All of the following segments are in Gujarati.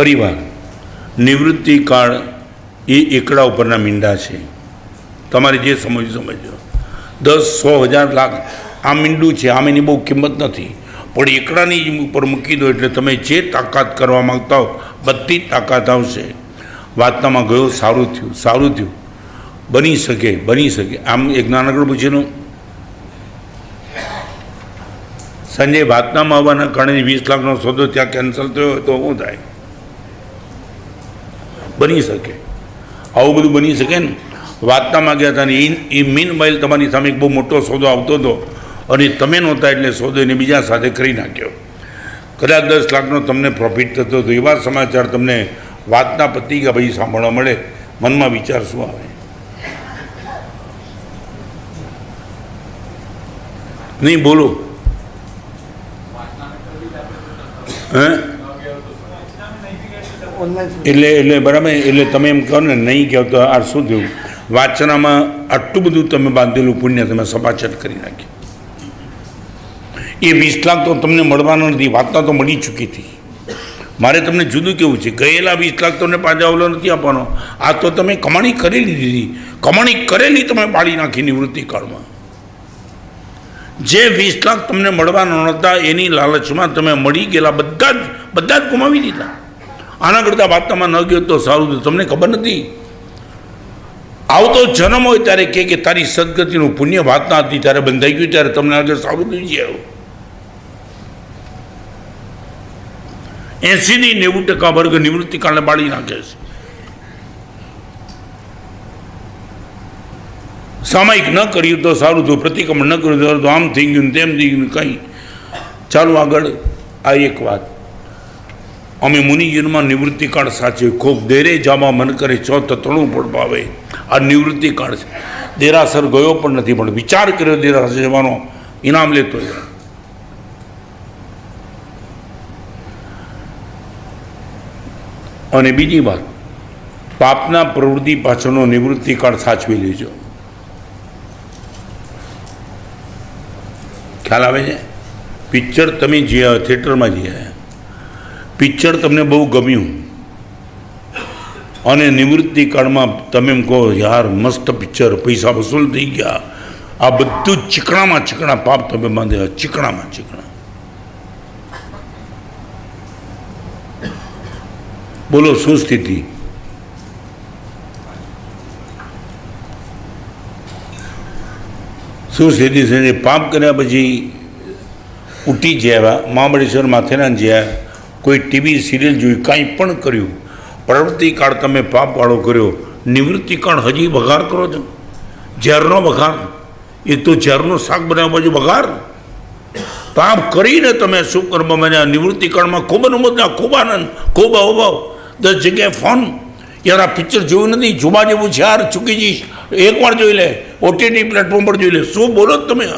ફરીવાર, નિવૃત્તિ કાળ એ એકડા ઉપરના મીંડા છે. તમારે જે સમજવું સમજો દસ, સો હજાર લાખ આ મીંડું છે, આમ એની બહુ કિંમત નથી. પણ એકડાની ઉપર મૂકી દો એટલે તમે જે તાકાત કરવા માંગતા હો, બધી તાકાત આવશે. વાતનામાં ગયો, સારું થયું સારું થયું. બની શકે બની શકે. આમ એક નાનકડું પૂછેલું સંજય વાતનામાં આવવાના કારણે વીસ લાખનો સોદો ત્યાં કેન્સલ થયો તો શું થાય? બની શકે. આવું બધું બની શકે ને? વાતનામાં ગયા હતા ને એ- મીન માઇલ તમારી સામે એક બહુ મોટો સોદો આવતો હતો. અને તમે નહોતા એટલે સોદો એને બીજા સાથે કરી નાખ્યો. કદાચ દસ લાખનો તમને પ્રોફિટ થતો હતો એવા સમાચાર તમને વાતના પત્રિકા ભાઈ સાંભળવા મળે. મનમાં વિચાર શું આવે? નહીં, બોલો. હે? એટલે એટલે બરાબર, એટલે તમે એમ કહો ને, નહીં કહો તો આ શું થયું? વાંચનામાં આટલું બધું તમે બાંધેલું પુણ્ય તમે સપાચટ કરી નાખ્યું. એ વીસ લાખ તો તમને મળવાનો નથી વાતના તો મળી ચૂકી હતી. મારે તમને જુદું કેવું છે, ગયેલા વીસ લાખ તમને પાછા ઓલો નથી આપવાનો. આ તો તમે કમાણી કરેલી દીધી કમાણી કરેલી તમે પાડી નાખી નિવૃત્તિ કાળમાં. જે વીસ લાખ તમને મળવાના નહોતા, એની લાલચમાં તમે મળી ગયેલા બધા જ બધા જ ગુમાવી દીધા. આના કરતાં વાતમાં ન ગયો તો સારું. તમને ખબર નથી? આવતો જન્મ હોય ત્યારે કે કે તારી સદગતિનું પુણ્ય વાતના હતી ત્યારે બંધાઈ ગયું ત્યારે તમને આગળ સારું થઈ જાય એંસીથી નેવું ટકા વર્ગ નિવૃત્તિ કારણે બાળી નાખે છે. સામાયિક ન કર્યું તો સારું થયું, પ્રતિક્રમણ ન કર્યું તો આમ થઈ ગયું તેમ થઈ ગયું કંઈ. ચાલો આગળ આ એક વાત. અમે મુનિજીનમાં નિવૃત્તિકાળ સાચે ખૂબ દેરે જામાં મન કરે છો ત્રણું પણ ભાવે. આ નિવૃત્તિકાળ છે. દેરાસર ગયો પણ નથી, પણ વિચાર કર્યો દેરાસર જવાનો, ઇનામ લેતો અને બીજી વાત, પાપના પ્રવૃત્તિ પાછળનો નિવૃત્તિકાળ સાચવી લેજો. ખ્યાલ આવે છે? પિક્ચર તમે જે થિયેટરમાં જઈએ. પિક્ચર તમને બહુ ગમ્યું. અને નિવૃત્તિ કાળમાં તમે એમ કહો, યાર, મસ્ત પિક્ચર, પૈસા વસૂલ થઈ ગયા. આ બધું ચીકણામાં ચીકણા, પાપ તમે બાંધ્યા, ચીકણામાં ચીકણા. બોલો, શું સ્થિતિ? શું સ્થિતિ છે? પાપ કર્યા પછી ઉટી જ્યા મહાબળેશ્વર માથેરાન જ્યાં કોઈ ટીવી સિરિયલ જોઈ કાંઈ પણ કર્યું. પ્રવૃત્તિકાળ તમે પાપવાળો કર્યો. નિવૃત્તિકાળ હજી વઘાર કરો છો. ઝેરનો વઘાર. એ તો ઝેરનું શાક બનાવવા બાજુ વઘાર. પાપ કરીને તમે શું કર્મ બન્યા? નિવૃત્તિકાળમાં ખૂબ અનુમોદના ખૂબ આનંદ, ખૂબ અવભાવ. દસ જગ્યાએ ફોન. યાર, આ પિક્ચર જોયું નથી. જોવા જેવું છે. યાર ચૂકી જઈશ. એકવાર જોઈ લે. ઓટીટી પ્લેટફોર્મ પર જોઈ લે. શું બોલો તમે?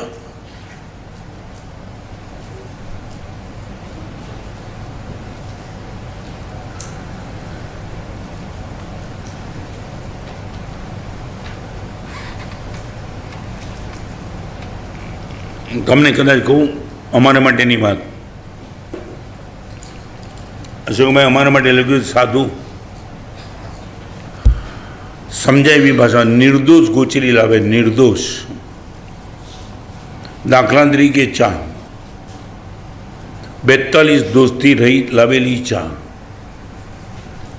તમને કદાચ કહું, અમારા માટેની વાત. અશોકભાઈ, અમારા માટે લખ્યું સાધુ. સમજાય એવી ભાષા, નિર્દોષ ગોચરી લાવે, નિર્દોષ. દાખલા તરીકે ચા. બેતાલીસ દોસ્તી રહી લાવેલી ચા.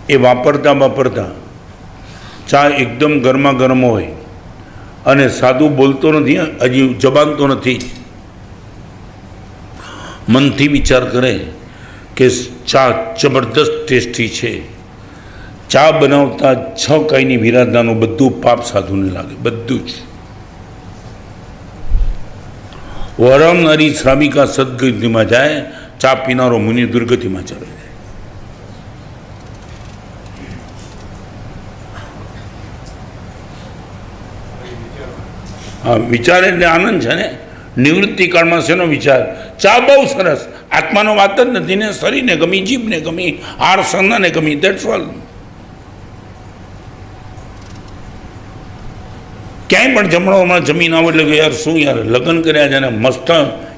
એ વાપરતા વાપરતા ચા એકદમ ગરમા ગરમ હોય. અને સાદું બોલતો નથી હજી જબાનતો નથી. મનથી વિચાર કરે કે ચા જબરદસ્ત ટેસ્ટી છે. ચા બનાવતા છ કાંઈની વિરાધનાનું બધું પાપ સાધુને લાગે, બધું જ. વરમનારી શ્રામિકા સદગતિમાં જાય, ચા પીનારો મુનિ દુર્ગતિમાં ચલે વિચાર એટલે આનંદ છે ને? નિવૃત્તિ કાળમાં શેનો વિચાર? ચા બહુ સરસ. આત્માનો વાત જ નથી ને, શરીરને ગમી, જીભને ગમી હાર સંનાને ગમી દેટ્સ ઓલ ક્યાંય પણ જમણો હમણાં જમીન આવો એટલે કે યાર શું યાર, લગ્ન કર્યા છે ને, મસ્ત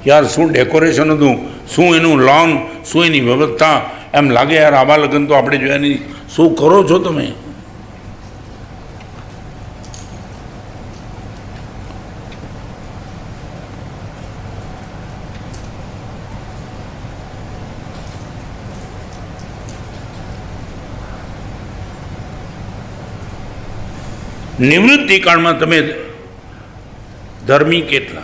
યાર શું ડેકોરેશન હતું, શું એનું લોન શું એની વ્યવસ્થા? એમ લાગે યાર આવા લગ્ન તો આપણે જોયા નહીં. શું કરો છો તમે? નિવૃત્તિ કાળમાં તમે ધર્મી કેટલા?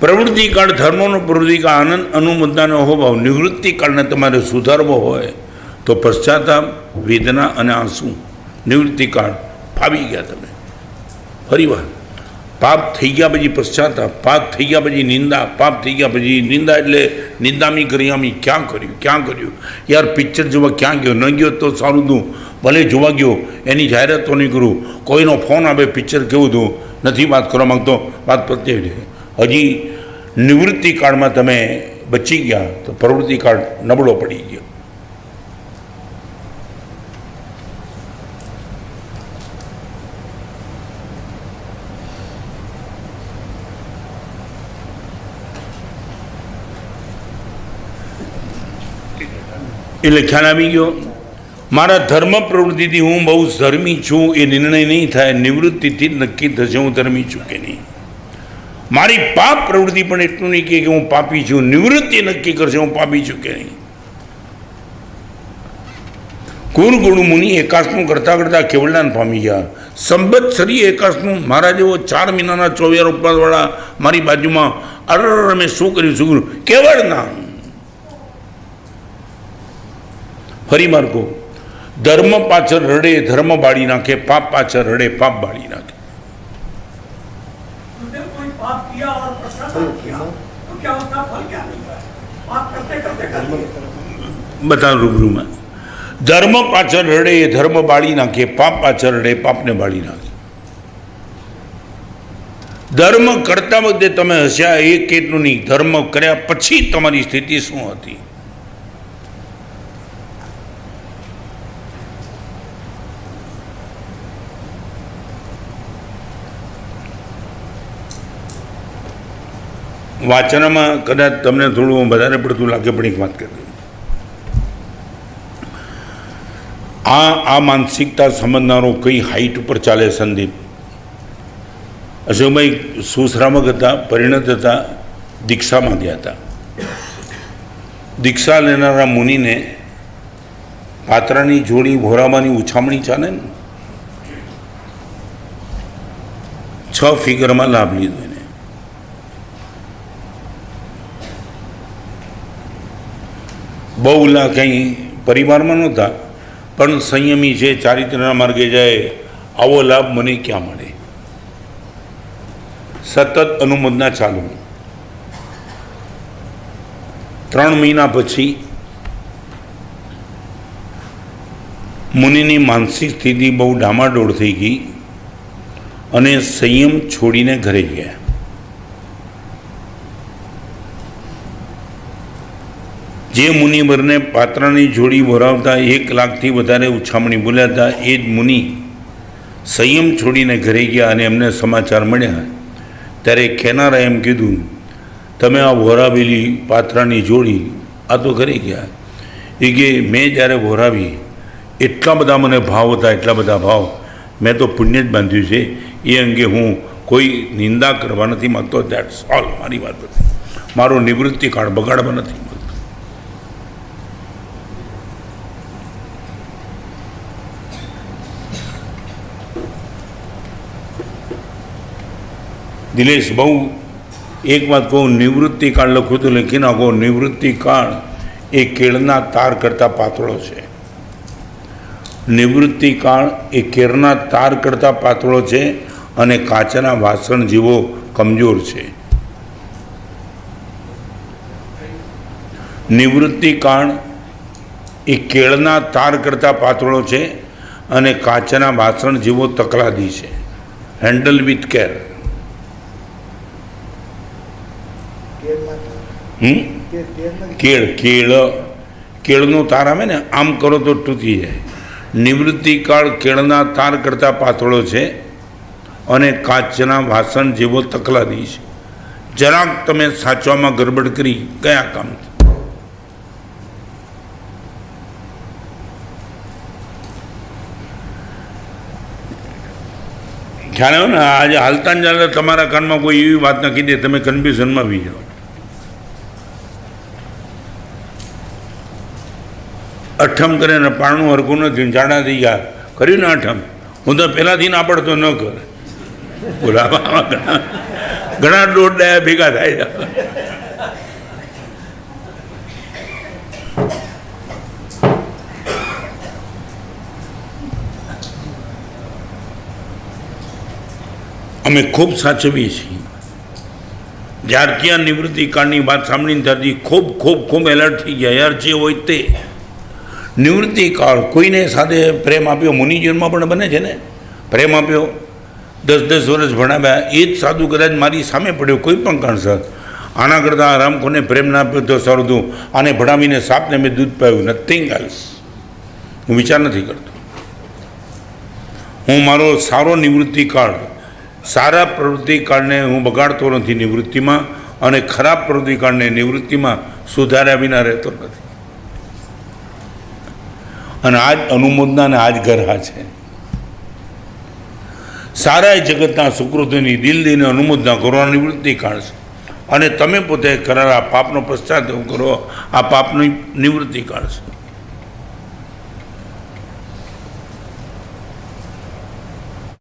પ્રવૃત્તિ કાળ ધર્મનો, પ્રવૃત્તિ કાળ આનંદ અનુમુદ્દાનો નિવૃત્તિ કાળને તમારે સુધારવો હોય તો પશ્ચાતાપ, વેદના અને આંસુ નિવૃત્તિ કાળ ફાવી ગયા તમે. ફરી વાર. પાપ થઈ ગયા પછી પશ્ચાતાપ પાપ થઈ ગયા પછી નિંદા, પાપ થઈ ગયા પછી નિંદા એટલે નિંદામી કરિયામી ક્યાં કર્યું? ક્યાં કર્યું? યાર પિક્ચર જોવા ક્યાં ગયો? ન ગયો તો સારું હતું. ભલે જોવા ગયો, એની જાહેરાત તો નહીં કરું. કોઈનો ફોન આવે, પિક્ચર કેવું હતું? નથી વાત કરવા માંગતો. વાત પ્રત્યે હજી નિવૃત્તિ કાળમાં તમે બચી ગયા, તો પ્રવૃત્તિ કાળ નબળો પડી ગયો. એટલે ખ્યાલ આવી ગયો, મારા ધર્મ પ્રવૃત્તિથી હું બહુ ધર્મી છું, એ નિર્ણય નહીં થાય, નિવૃત્તિથી નક્કી થશે હું ધર્મી છું કે નહીં. મારી પાપ પ્રવૃત્તિ પણ એટલું નહીં કે હું પાપી છું, નિવૃત્તિ નક્કી કરશે હું પાપી છું કે નહીં. કુરગુણ મુનિ એકાશનું કરતાં કરતાં કેવળદાન પામી ગયા. સંબત્સરી એકાશનું મારા જેવો ચાર મહિનાના ચોવીસ ઉપવાસવાળા મારી બાજુમાં અરર મેં શું કર્યું શું કર્યું? કેવળ નામ ફરી માર્ગો. ધર્મ પાછળ રડે ધર્મ બાળી નાખે પાપ પાછળ રડે પાપ બાળી નાખે. બધા રૂબરૂમાં ધર્મ પાછળ રડે એ ધર્મ બાળી નાખે પાપ પાછળ રડે પાપને બાળી નાખે ધર્મ કરતા વખતે તમે હસ્યા એ કેટલું નહીં ધર્મ કર્યા પછી તમારી સ્થિતિ શું હતી? વાંચનમાં કદાચ તમને થોડું વધારે પડતું લાગે, પણ એક વાત કરી આ આ માનસિકતા સમજનારો કઈ હાઈટ ઉપર ચાલે સંદીપ? અશોકભાઈ સુશ્રામક હતા, પરિણત હતા દીક્ષામાં ગયા હતા. દીક્ષા લેનારા મુનિને પાત્રાની જોડી ભોરામાંની ઉછામણી ચાલે ને? છ ફિગરમાં લાભ લીધો એને બહુલા કંઈ પરિવારમાં નહોતા, પણ સંયમી છે, ચારિત્રના માર્ગે જાય, આવો લાભ મને ક્યાં મળે? સતત અનુમોદના ચાલુ. ત્રણ મહિના પછી મુનિની માનસિક સ્થિતિ બહુ ડામાડોળ થઈ ગઈ અને સંયમ છોડીને ઘરે ગયા. જે મુનિવરને પાત્રની જોડી ભરાવતા એક લાખથી વધારે ઉછામણી બોલ્યા હતા એ જ મુનિ સંયમ છોડીને ઘરે ગયા અને એમને સમાચાર મળ્યા. ત્યારે ખેનારા એમ કીધું, તમે આ વોરાવેલી પાત્રની જોડી આ તો ઘરે ગયા. એ કે, મેં જ્યારે વોરાવી, એટલા બધા મને ભાવ હતા, એટલા બધા ભાવ. મેં તો પુણ્ય જ બાંધ્યું છે. એ અંગે હું કોઈ નિંદા કરવા નથી માગતો. દેટ્સ ઓલ મારી વાત નથી મારો નિવૃત્તિ કાળ બગાડવા નથી માગતો દિલેશ બહુ એક વાત કહું, નિવૃત્તિ કાળ લખું તો લખી નાખો નિવૃત્તિ કાળ એ કેળના તાર કરતાં પાતળો છે. નિવૃત્તિ કાળ એ કેળના તાર કરતાં પાતળો છે અને કાચના વાસણ જેવો કમજોર છે. નિવૃત્તિ કાળ એ કેળના તાર કરતાં પાતળો છે અને કાચના વાસણ જેવો તકલાદી છે. Handle with care. કેળ કેળ. કેળનો તાર આવે ને આમ કરો તો તૂટી જાય. નિવૃત્તિ કાળ કેળના તાર કરતાં પાતળો છે અને કાચના વાસણ જેવો તકલાદી છે. જરાક તમે સાચવામાં ગડબડ કરી કયા કામ. ખ્યાલ આવ્યો ને? આજે હાલતા ચાલતા તમારા કાનમાં કોઈ એવી વાત નાખી દે તમે કન્ફ્યુઝનમાં આવી જાઓ. અઠમ કરે ને પાણું હરખું નથી જાડા થઈ ગયા. કર્યું ને અઠમ. હું તો પહેલાંથી ના પડતો ન કરે. બોલાવા ઘણા દોઢ ભેગા થાય. અમે ખૂબ સાચવીએ છીએ. જ્યારથી આ નિવૃત્તિ કાળની વાત સાંભળીને ત્યારથી ખૂબ ખૂબ ખૂબ એલર્ટ થઈ ગયા. યાર જે હોય તે. નિવૃત્તિ કાળ કોઈને સાથે પ્રેમ આપ્યો? મુનિજીવનમાં પણ બને છે ને? પ્રેમ આપ્યો. દસ દસ વર્ષ ભણાવ્યા. એ જ સાધુ કદાચ મારી સામે પડ્યો, કોઈ પણ કારણસર. આના કરતાં આરામ કોને પ્રેમ ના આપ્યો તો સારું હતું. આને ભણાવીને સાપને મેં દૂધ પાયું. નથિંગ એલ્સ હું વિચાર નથી કરતો. હું મારો સારો નિવૃત્તિ કાળ, સારા પ્રવૃત્તિ કાળને હું બગાડતો નથી નિવૃત્તિમાં અને ખરાબ પ્રવૃત્તિ કાળને નિવૃત્તિમાં સુધાર્યા વિના રહેતો નથી. અને આજ અનુમોદના અને આજ ગરહા છે. સારા જગતના સુકૃતિની દિલ દઈને અનુમોદના કરવાની આ નિવૃત્તિ કાળ છે. અને તમે પોતે કરેલા પાપનો પશ્ચાતાપ કરો, આ પાપની નિવૃત્તિ છે.